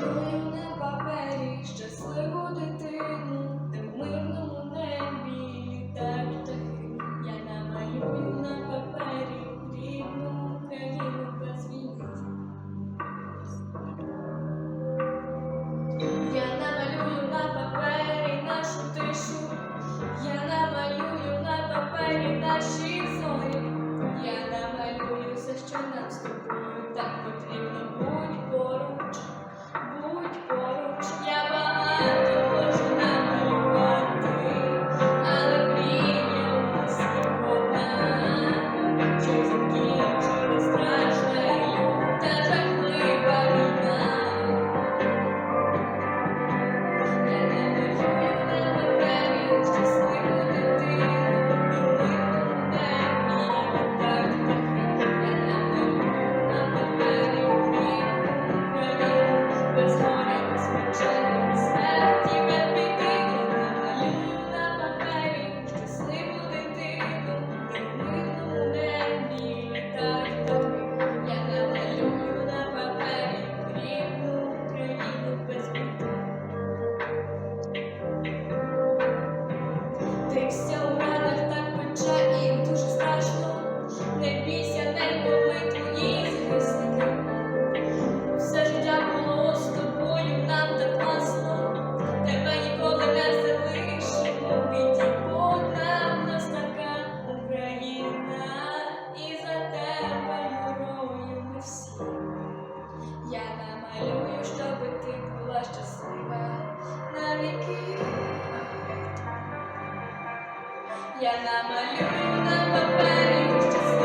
милим на папері щасливу дитину, ти в мирному. Thanks. Я намалюю на папері щасливо.